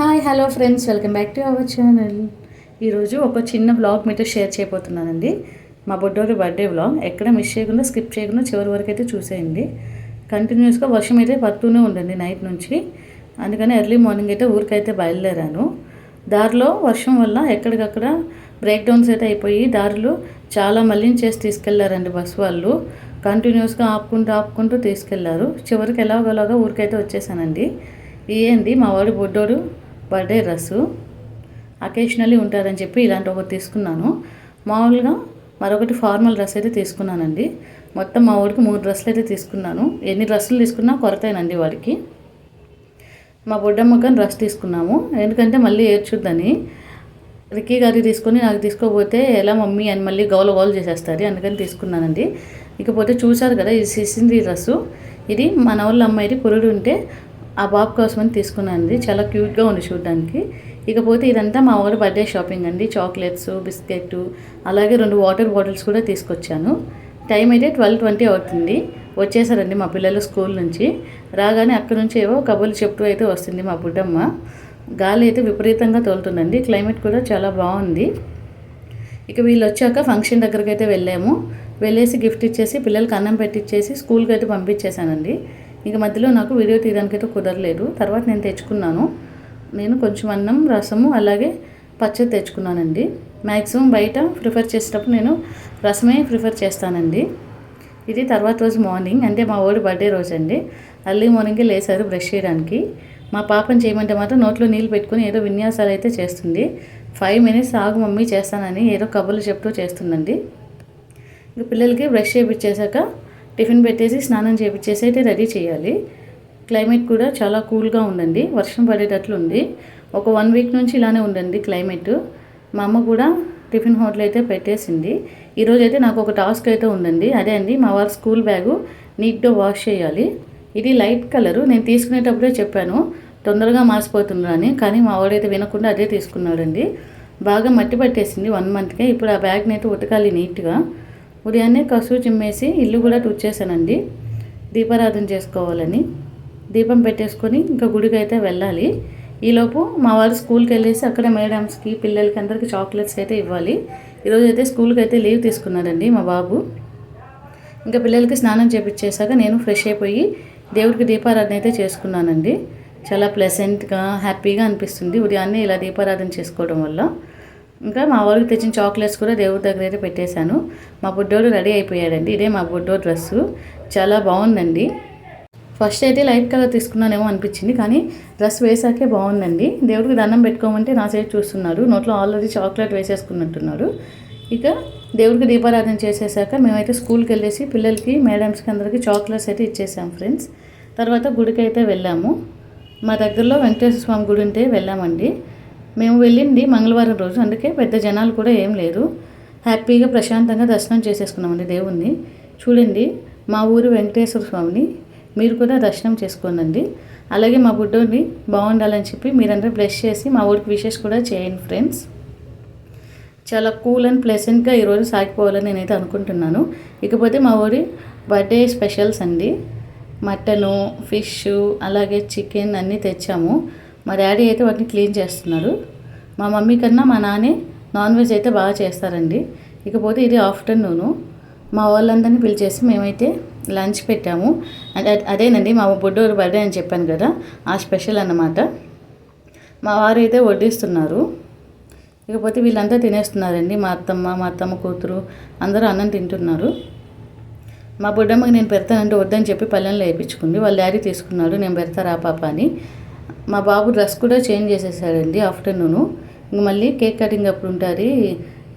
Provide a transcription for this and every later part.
Hi hello friends welcome back to our channel. ఈరోజు ఒక చిన్న బ్లాగ్ మీతో షేర్ చేయబోతున్నానండి. మా బొడ్డోరి బర్త్డే బ్లాగ్ ఎక్కడ మిస్ చేయకుండా స్కిప్ చేయకుండా చివరి వరకు అయితే చూసేయండి. కంటిన్యూస్గా వర్షం అయితే పడుతూనే ఉండండి నైట్ నుంచి. అందుకని ఎర్లీ మార్నింగ్ అయితే ఊరికైతే బయలుదేరాను. దారిలో వర్షం వల్ల ఎక్కడికక్కడ బ్రేక్ డౌన్స్ అయితే అయిపోయి దారులు చాలా మళ్ళించేసి తీసుకెళ్ళారండి బస్ వాళ్ళు. కంటిన్యూస్గా ఆపుకుంటూ ఆపుకుంటూ తీసుకెళ్ళారు. చివరికి ఎలాగోలాగా ఊరికైతే వచ్చేసానండి. ఇయ్యండి మా వాడు బొడ్డోడు. బర్త్డే డ్రెస్సు అకేషనల్లీ ఉంటారని చెప్పి ఇలాంటి ఒకటి తీసుకున్నాను. మామూలుగా మరొకటి ఫార్మల్ డ్రెస్ అయితే తీసుకున్నానండి. మొత్తం మా వాడికి మూడు డ్రెస్సులు అయితే తీసుకున్నాను. ఎన్ని డ్రెస్సులు తీసుకున్నా కొరతేనండి వాడికి. మా బొడ్డమ్మకని డ్రెస్ తీసుకున్నాము. ఎందుకంటే మళ్ళీ ఏడ్చుద్దని. రిక్కీ గారికి తీసుకొని నాకు తీసుకోపోతే ఎలా మమ్మీ అని మళ్ళీ గౌల గౌలు చేసేస్తారు అందుకని తీసుకున్నానండి. ఇకపోతే చూశారు కదా ఇది సిసింది డ్రెస్సు ఇది మన వాళ్ళ అమ్మాయిది కురుడు ఉంటే ఆ బాబు కోసమని తీసుకున్నానండి. చాలా క్యూట్గా ఉంది చూడడానికి. ఇకపోతే ఇదంతా మా వాడు బర్త్డే షాపింగ్ అండి. చాక్లెట్స్ బిస్కెట్ అలాగే రెండు వాటర్ బాటిల్స్ కూడా తీసుకొచ్చాను. టైం అయితే ట్వెల్వ్ ట్వంటీ అవుతుంది. వచ్చేసారండి మా పిల్లలు స్కూల్ నుంచి. రాగానే అక్కడి నుంచి ఏవో కబుర్లు చెప్తూ అయితే వస్తుంది మా బుడ్డమ్మ గాలి అయితే విపరీతంగా తోలుతుందండి. క్లైమేట్ కూడా చాలా బాగుంది. ఇక వీళ్ళు వచ్చాక ఫంక్షన్ దగ్గరికి అయితే వెళ్ళాము. వెళ్ళేసి గిఫ్ట్ ఇచ్చేసి పిల్లలకి అన్నం పెట్టించేసి స్కూల్కి అయితే పంపించేశానండి. ఇక మధ్యలో నాకు వీడియో తీయడానికి అయితే కుదరలేదు. తర్వాత నేను తెచ్చుకున్నాను. నేను కొంచెం అన్నం రసము అలాగే పచ్చడి తెచ్చుకున్నానండి. మ్యాక్సిమం బయట ప్రిఫర్ చేసేటప్పుడు నేను రసమే ప్రిఫర్ చేస్తానండి. ఇది తర్వాత రోజు మార్నింగ్ అంటే మా ఓడి బర్త్డే రోజు అండి అర్లీ మార్నింగే లేసారు బ్రష్ చేయడానికి. మా పాపని చేయమంటే మాత్రం నోట్లో నీళ్ళు పెట్టుకుని ఏదో విన్యాసాలు అయితే చేస్తుంది. ఫైవ్ మినిట్స్ ఆగు మమ్మీ చేస్తానని ఏదో కబుర్లు చెప్తూ చేస్తుందండి. ఇక పిల్లలకి బ్రష్ చేయించేశాక టిఫిన్ పెట్టేసి స్నానం చేయించేసి అయితే రెడీ చేయాలి. క్లైమేట్ కూడా చాలా కూల్గా ఉందండి. వర్షం పడేటట్లు ఉంది. ఒక వన్ వీక్ నుంచి ఇలానే ఉందండి క్లైమేట్. మా అమ్మ కూడా టిఫిన్ హోటల్ అయితే పెట్టేసింది. ఈరోజు అయితే నాకు ఒక టాస్క్ అయితే ఉందండి. అదే అండి మా వారి స్కూల్ బ్యాగు నీట్గా వాష్ చేయాలి. ఇది లైట్ కలరు. నేను తీసుకునేటప్పుడే చెప్పాను తొందరగా మాసిపోతుందని కానీ మా వాడైతే వినకుండా అదే తీసుకున్నాడండి. బాగా మట్టి పట్టేసింది వన్ మంత్కే. ఇప్పుడు ఆ బ్యాగ్ని అయితే ఉతకాలి నీట్గా. ఉదయాన్నే కసువు చిమ్మేసి ఇల్లు కూడా తుడిచేసానండి దీపారాధన చేసుకోవాలని. దీపం పెట్టేసుకొని ఇంకా గుడికి అయితే వెళ్ళాలి. ఈలోపు మా వారు స్కూల్కి వెళ్ళేసి అక్కడ మేడమ్స్కి పిల్లలకి అందరికీ చాక్లెట్స్ అయితే ఇవ్వాలి. ఈరోజు అయితే స్కూల్కి అయితే లీవ్ తీసుకున్నారండి మా బాబు. ఇంకా పిల్లలకి స్నానం చేపించేశాక నేను ఫ్రెష్ అయిపోయి దేవుడికి దీపారాధన అయితే చేసుకున్నానండి. చాలా ప్లెసెంట్గా హ్యాపీగా అనిపిస్తుంది ఉదయాన్నే ఇలా దీపారాధన చేసుకోవడం వల్ల. ఇంకా మా వాళ్ళకి తెచ్చిన చాక్లెట్స్ కూడా దేవుడి దగ్గర అయితే పెట్టేశాను. మా బుడ్డోడు రెడీ అయిపోయాడండి. ఇదే మా బుడ్డో డ్రెస్సు. చాలా బాగుందండి. ఫస్ట్ అయితే లైట్ కలర్ తీసుకున్నానేమో అనిపించింది కానీ డ్రెస్ వేసాకే బాగుందండి. దేవుడికి దండం పెట్టుకోమంటే నా సైడ్ చూస్తున్నాడు నోట్లో ఆల్రెడీ చాక్లెట్ వేసేసుకున్నట్టున్నారు. ఇక దేవుడికి దీపారాధన చేసేసాక మేమైతే స్కూల్కి వెళ్ళేసి పిల్లలకి మేడమ్స్కి అందరికీ చాక్లెట్స్ అయితే ఇచ్చేసాం ఫ్రెండ్స్. తర్వాత గుడికి అయితే వెళ్ళాము. మా దగ్గరలో వెంకటేశ్వర స్వామి గుడి ఉంటే వెళ్ళామండి. మేము వెళ్ళింది మంగళవారం రోజు. అందుకే పెద్ద జనాలు కూడా ఏం లేరు. హ్యాపీగా ప్రశాంతంగా దర్శనం చేసేసుకున్నామండి దేవుణ్ణి. చూడండి మా ఊరు వెంకటేశ్వర స్వామిని మీరు కూడా దర్శనం చేసుకోనండి. అలాగే మా బుడ్డోని బాగుండాలని చెప్పి మీరందరూ బ్లెస్ చేసి మా ఊరికి విషెస్ కూడా చేయండి ఫ్రెండ్స్ చాలా కూల్ అండ్ ప్లెసెంట్గా ఈరోజు సాగిపోవాలని నేనైతే అనుకుంటున్నాను. ఇకపోతే మా ఊరి బర్త్డే స్పెషల్స్ అండి. మటను ఫిష్ అలాగే చికెన్ అన్నీ తెచ్చాము. మా డాడీ అయితే వాటిని క్లీన్ చేస్తున్నారు మా మమ్మీ కన్నా మా నాన్నే నాన్ వెజ్ అయితే బాగా చేస్తారండి. ఇకపోతే ఇది ఆఫ్టర్నూను. మా వాళ్ళందరినీ పిలిచేసి మేమైతే లంచ్ పెట్టాము. అంటే అదేనండి మా బుడ్డోరు బర్త్డే అని చెప్పాను కదా ఆ స్పెషల్ అన్నమాట. మా వారు అయితే వడ్డిస్తున్నారు. ఇకపోతే వీళ్ళంతా తినేస్తున్నారండి. మా అత్తమ్మ మా అత్తమ్మ కూతురు అందరూ అన్నం తింటున్నారు. మా బుడ్డమ్మకి నేను పెడతానంటే వద్దని చెప్పి పల్లెంలో వేయించుకుంది. వాళ్ళ డాడీ తీసుకున్నాడు. నేను పెడతారా పాప అని. మా బాబు డ్రెస్ కూడా చేంజ్ చేసేసాడండి ఆఫ్టర్నూను. ఇంక మళ్ళీ కేక్ కటింగ్ అప్పుడు ఉంటుంది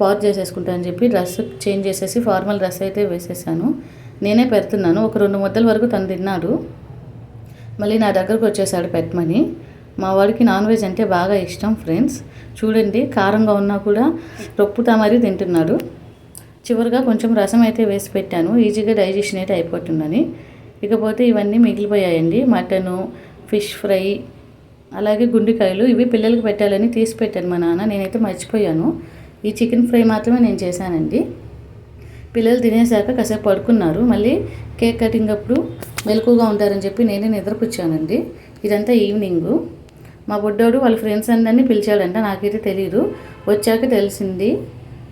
పాజ్ చేసేసుకుంటానని చెప్పి డ్రెస్ చేంజ్ చేసేసి ఫార్మల్ డ్రెస్ అయితే వేసేసాను. నేనే పెడుతున్నాను ఒక రెండు ముద్దల వరకు తను తిన్నాడు. మళ్ళీ నా దగ్గరకు వచ్చేసాడు పెట్టమని మా వాడికి నాన్ వెజ్ అంటే బాగా ఇష్టం ఫ్రెండ్స్. చూడండి కారంగా ఉన్నా కూడా రొప్పుతా మరీ తింటున్నాడు. చివరిగా కొంచెం రసం అయితే వేసి పెట్టాను ఈజీగా డైజెషన్ అయితే అయిపోతుందని. ఇకపోతే ఇవన్నీ మిగిలిపోయాయండి మటను ఫిష్ ఫ్రై అలాగే గుండెకాయలు ఇవి పిల్లలకు పెట్టాలని తీసి పెట్టాను మా నాన్న. నేనైతే మర్చిపోయాను. ఈ చికెన్ ఫ్రై మాత్రమే నేను చేశానండి. పిల్లలు తినేశాక కాసేపు పడుకున్నారు. మళ్ళీ కేక్ కటింగ్ అప్పుడు మెలకుగా ఉంటారని చెప్పి నేనే నిద్రపుచ్చానండి. ఇదంతా ఈవినింగు. మా బుడ్డోడు వాళ్ళ ఫ్రెండ్స్ అందరినీ పిలిచాడంట. నాకైతే తెలియదు వచ్చాక తెలిసింది.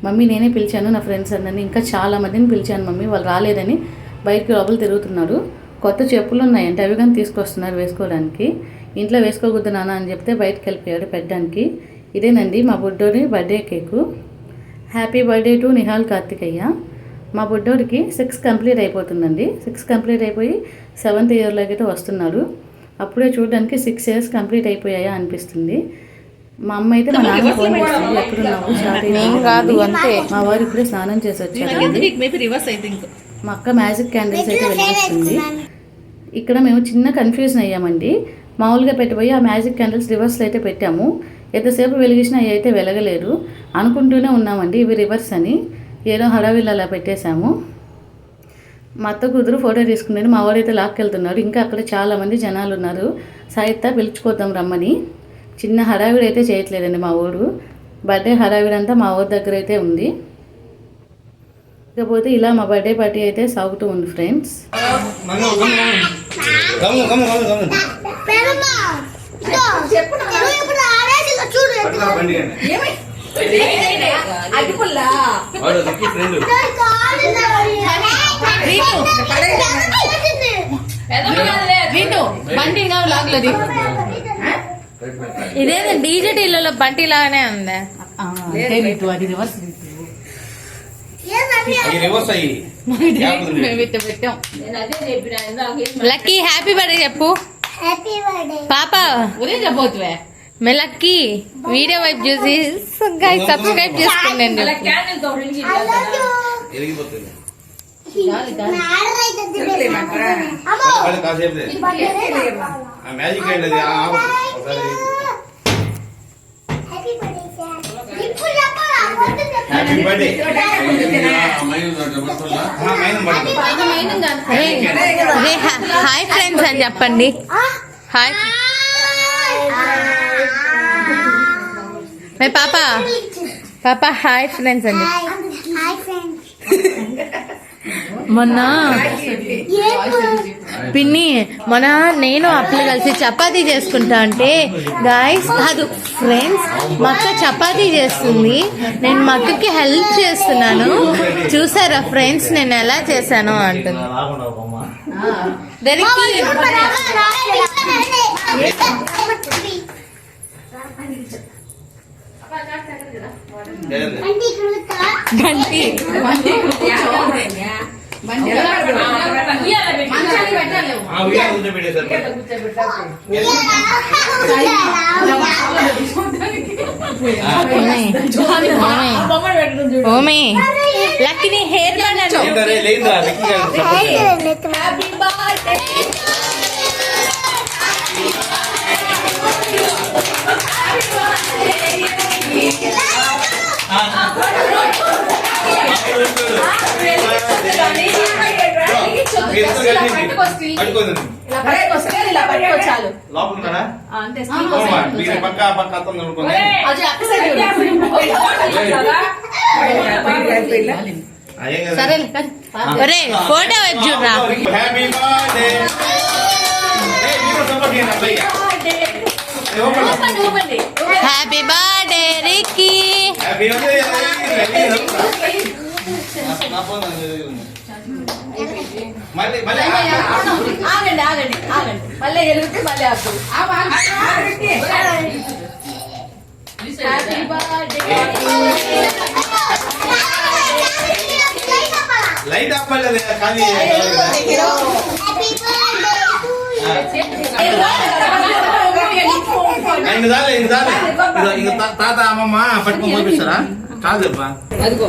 మమ్మీ నేనే పిలిచాను. నా ఫ్రెండ్స్ అందరినీ ఇంకా చాలా మందిని పిలిచాను మమ్మీ. వాళ్ళు రాలేదని బయటకు లోపల తిరుగుతున్నారు. కొత్త చెప్పులు ఉన్నాయంటే. అవి కానీ తీసుకొస్తున్నారు వేసుకోవడానికి. ఇంట్లో వేసుకోకూడదు నాన్న అని చెప్తే బయటకు వెళ్ళిపోయాడు పెట్టడానికి. ఇదేనండి మా బుడ్డోడి birthday cake happy birthday to Nihal Karthikayya మా బుడ్డోడికి సిక్స్ కంప్లీట్ అయిపోతుందండి. సిక్స్ కంప్లీట్ అయిపోయి సెవెంత్ ఇయర్లోకి అయితే వస్తున్నాడు. అప్పుడే చూడడానికి సిక్స్ ఇయర్స్ కంప్లీట్ అయిపోయాయా అనిపిస్తుంది. మా అమ్మ అయితే మా నాన్న ఫోన్ చేస్తుంది ఎక్కడున్నావు? స్టార్ట్ నేను కాదు అంతే. మా వారు ఇప్పుడే స్నానం చేసి వచ్చారు మేబీ రివర్స్ ఐ థింక్ మా అక్క మ్యాజిక్ క్యాండిల్స్ అయితే వెలిగిస్తుంది. ఇక్కడ మేము చిన్న కన్ఫ్యూజన్ అయ్యామండి. మామూలుగా పెట్టిపోయి ఆ మ్యాజిక్ క్యాండిల్స్ రివర్స్లో అయితే పెట్టాము. ఎంతసేపు వెలిగించినా అవి అయితే వెలగలేదు. అనుకుంటూనే ఉన్నామండి ఇవి రివర్స్ అని. ఏదో హడావిల్ అలా పెట్టేశాము. మా అత్త కూతురు ఫోటో తీసుకున్నాడు. మా వాడైతే లాక్కెళ్తున్నాడు. ఇంకా అక్కడ చాలామంది జనాలు ఉన్నారు సాయిత్త పిలుచుకోద్దాం రమ్మని. చిన్న హడావిడి అయితే చేయట్లేదండి మా ఊరు. బర్త్డే హడావిడి అంతా మా ఊరి దగ్గర అయితే ఉంది. ఇకపోతే ఇలా మా బర్త్డే పార్టీ అయితే సాగుతూ ఉంది ఫ్రెండ్స్. చూడు ఎత్తుకో. బండి లాగలేదు ఇదేదో డీజే టీలలో బంటి లాగానే ఉంది. అది రివర్స్ లక్కీ హ్యాపీ బర్త్డే చెప్పు. పాప ఉదయం చెప్పవచ్చువే మే లక్కీ వీడియో వైపు చూసి సబ్స్క్రైబ్ చేసుకోండి I love హాయ్ ఫ్రెండ్స్ అని చెప్పండి? హాయ్. మే పాప. పాప హాయ్ ఫ్రెండ్స్ అండి హాయ్ హాయ్ ఫ్రెండ్స్. మొన్న పిన్ని మొన్న నేను అప్పులు కలిసి చపాతీ చేసుకుంటా అంటే గాయస్ కాదు ఫ్రెండ్స్ మా అక్క చపాతీ చేస్తుంది. నేను మా అక్కకి హెల్ప్ చేస్తున్నాను. చూసారా ఫ్రెండ్స్ నేను ఎలా చేశాను అంటుంది. గంటి కూర్చోబెట్టేశారు ఓమే. లక్కిని హెయిర్ బ్యాండ్ ఏంటరే సరే ఒరే ఫోటో చూడరా? Happy birthday. Happy birthday Ricky. Happy మళ్ళీ మళ్ళీ ఆగండి ఆగండి ఆగండి మళ్ళీ ఎలుగుతే మళ్ళీ ఆపు హ్యాపీ బర్త్డే లైట్ ఆపలేదు కానీ ఇంక చాలే ఇంక చాలే ఇదిగో, ఇంక తా- తాత అమ్మమ్మ పట్టుకొని పంపిస్తారా చాలు చెప్పా అదిగో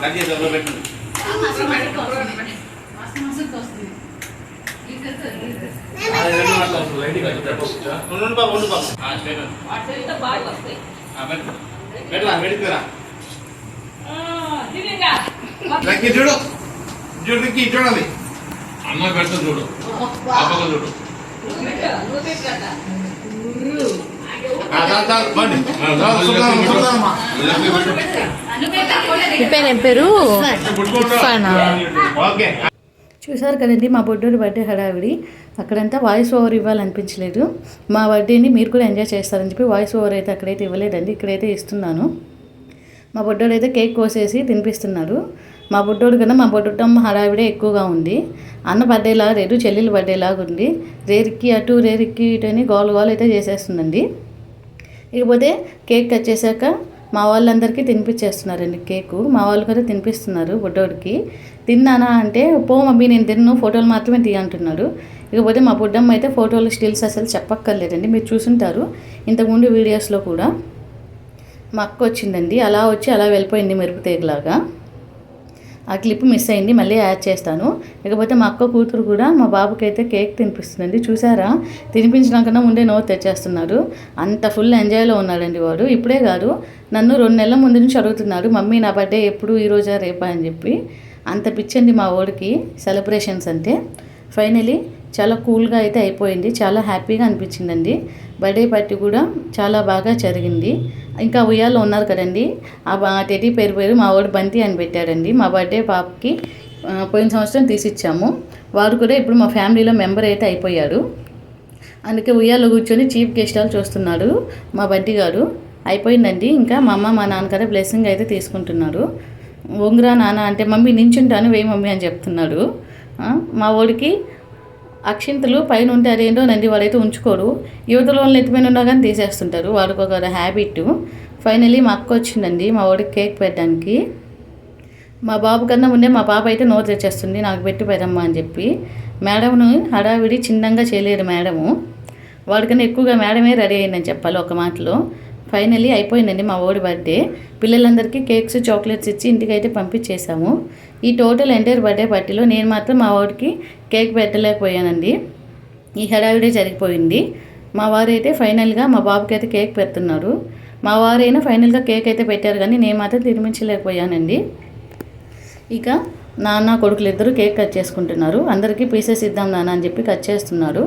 cut చేసి ఎవరో పెట్టండి ఉండు బాబు ఉండు బాబు. పెట్టరా చూడు. చూడు చూడాలి అన్న పెడతా చూడు. పాపకు చూడు. పేరు? చూసారు కదండి మా బొడ్డోడి బర్త్డే హడావిడి. అక్కడంతా వాయిస్ ఓవర్ ఇవ్వాలనిపించలేదు. మా బర్త్డేని మీరు కూడా ఎంజాయ్ చేస్తారని చెప్పి వాయిస్ ఓవర్ అయితే అక్కడైతే ఇవ్వలేదండి ఇక్కడైతే ఇస్తున్నాను. మా బొడ్డోడు అయితే కేక్ కోసేసి తినిపిస్తున్నాడు. మా బొడ్డోడు కన్నా మా బొడ్డమ్మ హడావిడే ఎక్కువగా ఉంది. అన్న బర్త్డేలా లేదు చెల్లెలు బర్త్డేలాగా ఉంది. రేరికి అటు రేరికి ఇటు అని గోల గోల అయితే చేసేస్తుందండి. ఇకపోతే కేక్ కట్ చేశాక మా వాళ్ళందరికీ తినిపించేస్తున్నారండి కేకు. మా వాళ్ళు కూడా తినిపిస్తున్నారు బుడ్డోడికి. తిన్నానా అంటే పో మమ్మీ నేను తిన్ను ఫోటోలు మాత్రమే తీయ అంటున్నాడు. ఇకపోతే మా బుడ్డమ్మ అయితే ఫోటోలు స్టిల్స్ అసలు చెప్పక్కర్లేదండి. మీరు చూసుంటారు. ఇంతకుముందు వీడియోస్లో కూడా మా అక్క వచ్చిందండి. అలా వచ్చి అలా వెళ్ళిపోయింది మెరుపు తీగలాగా. ఆ క్లిప్ మిస్ అయింది మళ్ళీ యాడ్ చేస్తాను. ఇకపోతే మా అక్క కూతురు కూడా మా బాబుకి అయితే కేక్ తినిపిస్తుందండి. చూసారా? తినిపించడానికన్నా ముందే నోరు తెచ్చేస్తున్నాడు అంత ఫుల్ ఎంజాయ్లో ఉన్నాడండి వాడు. ఇప్పుడే కాదు నన్ను రెండు నెలల ముందు నుంచి అడుగుతున్నారు మమ్మీ నా బర్త్డే ఎప్పుడు ఈరోజా రేపా? అని చెప్పి. అంత పిచ్చండి మా ఓడికి సెలబ్రేషన్స్ అంటే. ఫైనలీ చాలా కూల్గా అయితే అయిపోయింది. చాలా హ్యాపీగా అనిపించిందండి. బర్త్డే పార్టీ కూడా చాలా బాగా జరిగింది. ఇంకా ఉయ్యాల్లో ఉన్నారు కదండి. ఆ టెడ్డీ పేరు పేరు మా వాడు బంతి అని పెట్టాడండి. మా బర్త్డే పాపకి పోయిన సంవత్సరం తీసిచ్చాము. వాడు కూడా ఇప్పుడు మా ఫ్యామిలీలో మెంబర్ అయితే అయిపోయాడు. అందుకే ఉయ్యాలో కూర్చొని చీఫ్ గెస్ట్ హాల్ చూస్తున్నాడు మా బడ్డీ గారు. అయిపోయిందండి. ఇంకా మా అమ్మ మా నాన్నగారు బ్లెస్సింగ్ అయితే తీసుకుంటున్నారు. ఉంగరా నాన్న అంటే మమ్మీ నించుంటాను వేయి మమ్మీ అని చెప్తున్నాడు. మా వాడికి అక్షింతలు పైన ఉంటే అదేంటో నంది వాడైతే ఉంచుకోడు యువతలో ఎత్తిపోయిన ఉన్నా కానీ తీసేస్తుంటారు. వాడికి ఒక హ్యాబిట్ ఫైనలీ మా అక్క వచ్చిందండి మా వాడికి కేక్ పెట్టడానికి. మా బాబు కన్నా ముందే మా పాప అయితే నోరు తెచ్చేస్తుంది. నాకు పెట్టి పెదమ్మా అని చెప్పి. మేడంను హడావిడి చిన్నంగా చేయలేరు మేడము. వాడికన్నా ఎక్కువగా మేడమే రెడీ అయిందని చెప్పాలి ఒక మాటలో. ఫైనలీ అయిపోయిందండి మా ఓడి బర్త్డే పిల్లలందరికీ కేక్స్ చాక్లెట్స్ ఇచ్చి ఇంటికి అయితే పంపించేశాము. ఈ టోటల్ ఎంటైర్ బర్త్డే పార్టీలో నేను మాత్రం మా వాడికి కేక్ పెట్టలేకపోయానండి. ఈ హడావిడే జరిగిపోయింది. మా వారు అయితే ఫైనల్గా మా బాబుకి అయితే కేక్ పెడుతున్నారు. మా వారైనా ఫైనల్గా కేక్ అయితే పెట్టారు కానీ నేను మాత్రం తినిపించలేకపోయానండి. ఇక నాన్న కొడుకులు ఇద్దరు కేక్ కట్ చేసుకుంటున్నారు. అందరికీ పీసెస్ ఇద్దాం నాన్న అని చెప్పి కట్ చేస్తున్నారు.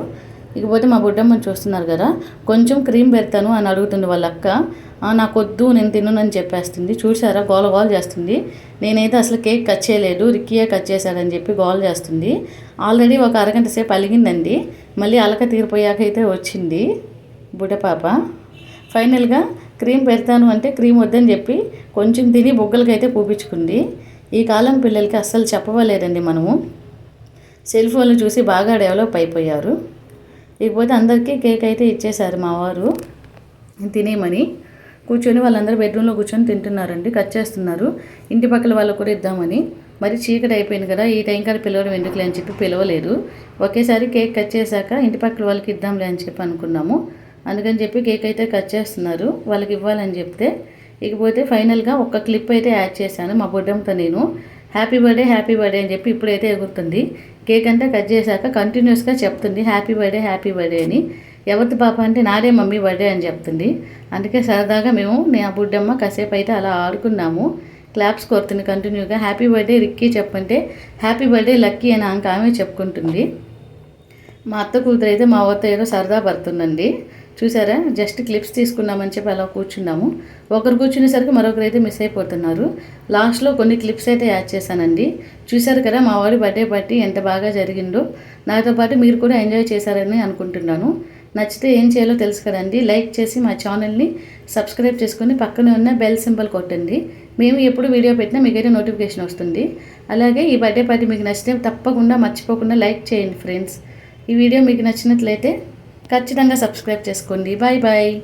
ఇకపోతే మా బుడ్డమ్మని చూస్తున్నారు కదా కొంచెం క్రీమ్ పెడతాను అని అడుగుతుంది వాళ్ళ అక్క. నాకు వద్దు నేను తినను చెప్పేస్తుంది. చూసారా గోల గోల చేస్తుంది. నేనైతే అసలు కేక్ కట్ చేయలేదు రిక్కీయే కట్ చేశాడని చెప్పి గోల చేస్తుంది. ఆల్రెడీ ఒక అరగంట సేపు అలిగిందండి. మళ్ళీ అలక తీరిపోయాక అయితే వచ్చింది బుడ్డపాప ఫైనల్గా క్రీమ్ పెడతాను అంటే క్రీమ్ వద్దని చెప్పి కొంచెం తిని బొగ్గలకైతే పూపించుకుంది. ఈ కాలం పిల్లలకి అస్సలు చెప్పవలేదండి మనము. సెల్ ఫోన్లు చూసి బాగా డెవలప్ అయిపోయారు. ఇకపోతే అందరికీ కేక్ అయితే ఇచ్చేశారు మా వారు. తినేయమని. కూర్చొని వాళ్ళందరూ బెడ్రూమ్లో కూర్చొని తింటున్నారండి కట్ చేస్తున్నారు. ఇంటి పక్కల వాళ్ళకు కూడా ఇద్దామని. మరి చీకటి అయిపోయింది కదా ఈ టైం కాడ పిలవడం ఎందుకులే అని చెప్పి పిలవలేదు. ఒకేసారి కేక్ కట్ చేశాక ఇంటి పక్కల వాళ్ళకి ఇద్దాంలే అని చెప్పి అనుకున్నాము. అందుకని చెప్పి కేక్ అయితే కట్ చేస్తున్నారు వాళ్ళకి ఇవ్వాలని చెప్తే. ఇకపోతే ఫైనల్గా ఒక క్లిప్ అయితే యాడ్ చేశాను మా బుడ్డంతో నేను. హ్యాపీ బర్త్డే హ్యాపీ బర్త్డే అని చెప్పి ఇప్పుడైతే ఎగురుతుంది. కేక్ అంతా కట్ చేశాక కంటిన్యూస్గా చెప్తుంది హ్యాపీ బర్త్డే హ్యాపీ బర్త్డే అని. ఎవరిది పాప అంటే నాదే మమ్మీ బర్త్డే అని చెప్తుంది. అందుకే సరదాగా మేము నా బుడ్డమ్మ కాసేపు అయితే అలా ఆడుకున్నాము. క్లాప్స్ కొడుతుంది కంటిన్యూగా హ్యాపీ బర్త్డే రిక్కీ చెప్పంటే హ్యాపీ బర్త్డే లక్కీ అని ఆమె చెప్పుకుంటుంది. మా అత్త కూతురు అయితే మా అత్త ఏదో సరదా పడుతుందండి. చూసారా? జస్ట్ క్లిప్స్ తీసుకున్నామని చెప్పి అలా కూర్చున్నాము. ఒకరు కూర్చునేసరికి మరొకరు అయితే మిస్ అయిపోతున్నారు. లాస్ట్లో కొన్ని క్లిప్స్ అయితే యాడ్ చేశానండి. చూశారు కదా మా వాడి బర్త్డే పార్టీ ఎంత బాగా జరిగిందో. నాతో పాటు మీరు కూడా ఎంజాయ్ చేశారని అనుకుంటున్నాను. నచ్చితే ఏం చేయాలో తెలుసు కదండి. లైక్ చేసి మా ఛానల్ని సబ్స్క్రైబ్ చేసుకొని పక్కనే ఉన్న బెల్ సింబల్ కొట్టండి. మేము ఎప్పుడు వీడియో పెట్టినా మీకైతే నోటిఫికేషన్ వస్తుంది. అలాగే ఈ బర్త్డే పార్టీ మీకు నచ్చితే తప్పకుండా మర్చిపోకుండా లైక్ చేయండి ఫ్రెండ్స్ ఈ వీడియో మీకు నచ్చినట్లయితే ఖచ్చితంగా సబ్స్క్రైబ్ చేసుకోండి. Bye bye